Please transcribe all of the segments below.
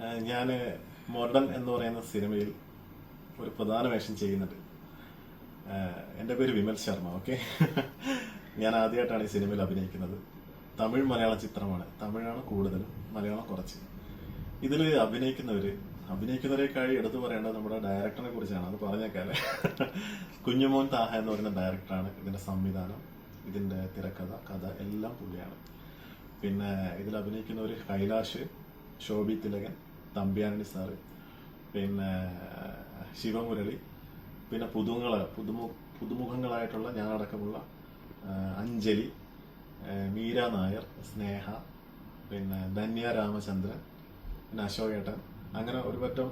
ഞാൻ മോഡൺ എന്ന് പറയുന്ന സിനിമയിൽ ഒരു പ്രധാന വേഷം ചെയ്യുന്നുണ്ട്. എന്റെ പേര് വിമൽ ശർമ്മ ഓക്കെ? ഞാൻ ആദ്യമായിട്ടാണ് ഈ സിനിമയിൽ അഭിനയിക്കുന്നത്. തമിഴ് മലയാള ചിത്രമാണ്. തമിഴാണ് കൂടുതലും മലയാളം കുറച്ച്. ഇതിൽ അഭിനയിക്കുന്നവര് അഭിനയിക്കുന്നവരെക്കാഴി എടുത്തു പറയേണ്ടത് നമ്മുടെ ഡയറക്ടറിനെ കുറിച്ചാണ്. അത് പറഞ്ഞേക്കാൽ കുഞ്ഞുമോൻ താഹ എന്ന് പറയുന്ന ഡയറക്ടറാണ് ഇതിന്റെ സംവിധാനം ഇതിന്റെ തിരക്കഥ കഥ എല്ലാം പുള്ളിയാണ്. പിന്നെ ഇതിൽ അഭിനയിക്കുന്നവർ കൈലാഷ് ശോഭി തിലകൻ തമ്പ്യാനണി സാറ് പിന്നെ ശിവമുരളി പിന്നെ പുതുങ്ങൾ പുതുമു പുതുമുഖങ്ങളായിട്ടുള്ള ഞാനടക്കമുള്ള അഞ്ജലി മീര നായർ സ്നേഹ പിന്നെ ധന്യ രാമചന്ദ്രൻ പിന്നെ അശോകേട്ടൻ അങ്ങനെ ഒരു പറ്റം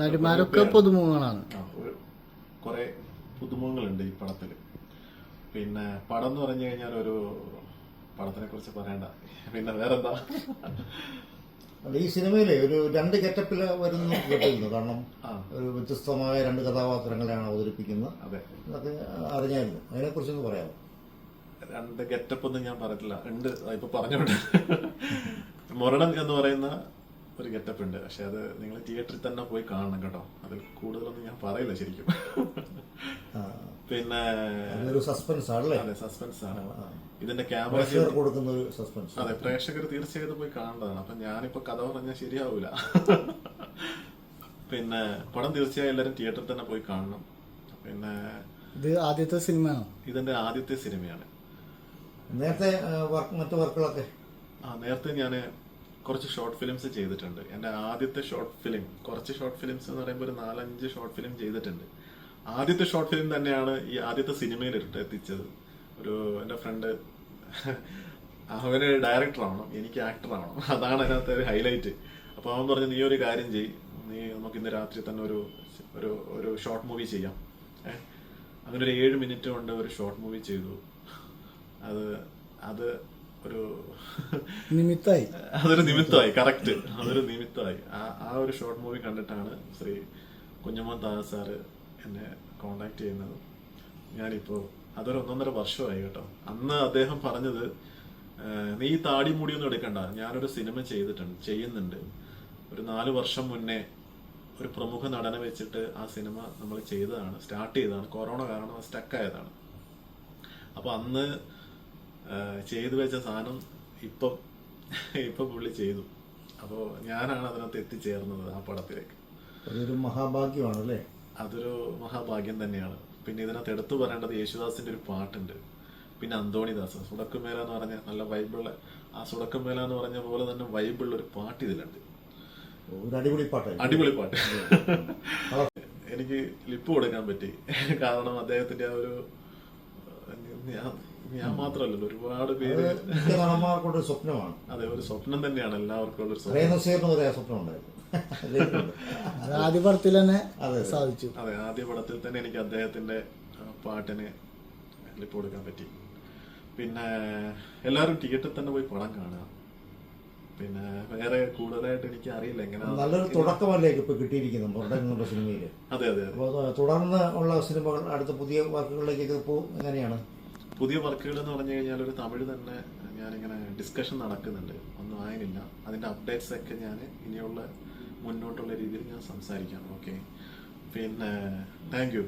നടിമാരൊക്കെ. പുതുമുഖങ്ങളാണ്. കുറെ പുതുമുഖങ്ങളുണ്ട് ഈ പടത്തിൽ പിന്നെ പടം എന്ന് പറഞ്ഞു കഴിഞ്ഞാൽ ഒരു പടത്തിനെ കുറിച്ച് പറയണ്ട. പിന്നെ വേറെന്താ? ഈ സിനിമയിലെ ഒരു രണ്ട് ഗെറ്റപ്പിൽ വരുന്ന കേട്ടിരുന്നു കാരണം ഒരു വ്യത്യസ്തമായ രണ്ട് കഥാപാത്രങ്ങളെയാണ് അവതരിപ്പിക്കുന്നത്. അതെ. അതൊക്കെ അറിഞ്ഞായിരുന്നു. അതിനെക്കുറിച്ചൊന്ന് പറയാമോ? രണ്ട് ഗെറ്റപ്പ് ഒന്നും ഞാൻ പറഞ്ഞിട്ടില്ല. ഉണ്ട് ആ, ഇപ്പൊ പറഞ്ഞോണ്ട് മുരണം എന്ന് പറയുന്ന ഒരു ഗെറ്റപ്പ് ഉണ്ട്. പക്ഷെ അത് നിങ്ങൾ തിയേറ്ററിൽ തന്നെ പോയി കാണണം കേട്ടോ. അതിൽ കൂടുതലൊന്നും ഞാൻ പറയില്ല ശരിക്കും. പിന്നെ സസ്പെൻസ് ആണല്ലേ? അതെ സസ്പെൻസ് ആണ്. ഇതിന്റെ ക്യാമറ കൊടുക്കുന്ന ഒരു സസ്പെൻസ് അതെ പ്രേക്ഷകർ തീർച്ചയായിട്ടും പോയി കാണേണ്ടതാണ് അപ്പൊ ഞാനിപ്പോ കഥ പറഞ്ഞാൽ ശരിയാവൂല. പിന്നെ പടം തീർച്ചയായും എല്ലാരും തിയേറ്ററിൽ തന്നെ പോയി കാണണം. പിന്നെ ഇത് ആദ്യത്തെ സിനിമയാണോ? ഇതിന്റെ ആദ്യത്തെ സിനിമയാണ്. നേരത്തെ വർക്ക് മറ്റു വർക്കുകളൊക്കെ ആ നേരത്തെ ഞാൻ കുറച്ച് ഷോർട്ട് ഫിലിംസ് ചെയ്തിട്ടുണ്ട്. എന്റെ ആദ്യത്തെ ഷോർട്ട് ഫിലിം കുറച്ച് ഷോർട്ട് ഫിലിംസ് എന്ന് പറയുമ്പോൾ ഒരു നാലഞ്ച് ഷോർട്ട് ഫിലിം ചെയ്തിട്ടുണ്ട്. ആദ്യത്തെ ഷോർട്ട് ഫിലിം തന്നെയാണ് ഈ ആദ്യത്തെ സിനിമയിൽ എത്തിച്ചത്. ഒരു എന്റെ ഫ്രണ്ട് അവന് ഡയറക്ടർ എനിക്ക് ആക്ടർ അതാണ് അതിനകത്ത് ഒരു ഹൈലൈറ്റ് അപ്പോൾ അവൻ പറഞ്ഞു നീ ഒരു കാര്യം ചെയ് നീ നമുക്ക് ഇന്ന് രാത്രി തന്നെ ഒരു ഒരു ഒരു ഷോർട്ട് മൂവി ചെയ്യാം. അങ്ങനെ ഒരു ഏഴ് മിനിറ്റ് കൊണ്ട് ഒരു ഷോർട്ട് മൂവി ചെയ്തു. അത് അത് ഒരു നിമിത്തായി. അതൊരു നിമിത്തമായി കറക്റ്റ് അതൊരു നിമിത്തമായി. ആ ആ ഒരു ഷോർട്ട് മൂവി കണ്ടിട്ടാണ് ശ്രീ കുഞ്ഞമ്മൻ സാറ് എന്നെ കോണ്ടാക്ട് ചെയ്യുന്നത്. ഞാനിപ്പോൾ അതൊരു ഒന്നൊന്നര വർഷമായി കേട്ടോ. അന്ന് അദ്ദേഹം പറഞ്ഞത് "ആ, നീ ഈ താടി മുടിയൊന്നും എടുക്കണ്ട. ഞാനൊരു സിനിമ ചെയ്തിട്ടുണ്ട് ചെയ്യുന്നുണ്ട്. ഒരു നാല് വർഷം മുന്നേ ഒരു പ്രമുഖ നടനെ വെച്ചിട്ട് ആ സിനിമ നമ്മൾ ചെയ്തതാണ് സ്റ്റാർട്ട് ചെയ്തതാണ്. കൊറോണ കാരണം സ്റ്റക്കായതാണ് അപ്പൊ അന്ന് ചെയ്തു വെച്ച സാധനം ഇപ്പം ഇപ്പൊ പുള്ളി ചെയ്തു. അപ്പോൾ ഞാനാണ് അതിനകത്ത് എത്തിച്ചേർന്നത് ആ പടത്തിലേക്ക്. അതൊരു മഹാഭാഗ്യമാണ് മഹാഭാഗ്യമാണല്ലേ? അതൊരു മഹാഭാഗ്യം തന്നെയാണ്. പിന്നെ ഇതിനകത്ത് എടുത്തു പറയേണ്ടത് യേശുദാസിന്റെ ഒരു പാട്ടുണ്ട്. പിന്നെ അന്തോണിദാസ്. സുടക്കുമേല എന്ന് പറഞ്ഞ നല്ല വൈബിളെ ആ സുടക്കുമേല എന്ന് പറഞ്ഞ പോലെ തന്നെ വൈബിളുള്ള ഒരു പാട്ട് ഇതിലുണ്ട്. ഒരു അടിപൊളി പാട്ട് അടിപൊളി പാട്ട്. എനിക്ക് ലിപ്പ് കൊടുക്കാൻ പറ്റി. കാരണം അദ്ദേഹത്തിന്റെ ആ ഒരു ഞാൻ മാത്രമല്ലല്ലോ ഒരുപാട് പേര്. മിക്ക സ്വപ്നമാണ്. അതെ ഒരു സ്വപ്നം തന്നെയാണ് എല്ലാവർക്കും ഉള്ള ഒരു സ്വപ്നം ഒരു സ്വപ്നം ഉണ്ടായിരുന്നു. അത് ആദ്യ പടത്തിൽ തന്നെ അതെ. സാധിച്ചു. അതെ ആദ്യ പടത്തിൽ തന്നെ എനിക്ക് അദ്ദേഹത്തിന്റെ ആ, പാട്ടിന് ലിപ്പ് കൊടുക്കാൻ പറ്റി. പിന്നെ എല്ലാവരും തിയേറ്ററിൽ തന്നെ പോയി പടം കാണുക. പിന്നെ വേറെ കൂടുതലായിട്ട് എനിക്ക് അറിയില്ല എങ്ങനെ നല്ലൊരു തുടക്കമല്ലേ ഇപ്പൊ കിട്ടിയിരിക്കുന്നത് മുരടൻ സിനിമയിൽ അതെ അതെ അപ്പോൾ തുടർന്ന് ഉള്ള സിനിമകൾ അടുത്ത പുതിയ വർക്കുകളിലേക്ക് പോകും എങ്ങനെയാണ്? പുതിയ വർക്കുകൾ എന്ന് പറഞ്ഞു കഴിഞ്ഞാൽ ഒരു തമിഴ് തന്നെ ഞാനിങ്ങനെ ഡിസ്കഷൻ നടക്കുന്നുണ്ട്. ഒന്നും ആയില്ല. അതിന്റെ അപ്ഡേറ്റ്സ് ഒക്കെ ഞാൻ ഇനിയുള്ള മുന്നോട്ടുള്ള രീതിയിൽ ഞാൻ സംസാരിക്കാം. ഓക്കെ പിന്നെ താങ്ക് യു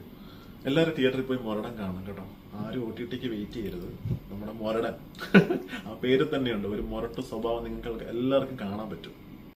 എല്ലാവരും തിയേറ്ററിൽ പോയി മരണം കാണണം കേട്ടോ. ആരും ഒ ടി ടിക്ക് വെയിറ്റ് ചെയ്യരുത്. നമ്മുടെ മൊരടൻ. ആ പേര് തന്നെയുണ്ട്. ഒരു മൊരട്ട് സ്വഭാവം നിങ്ങൾക്ക് എല്ലാവർക്കും കാണാൻ പറ്റും.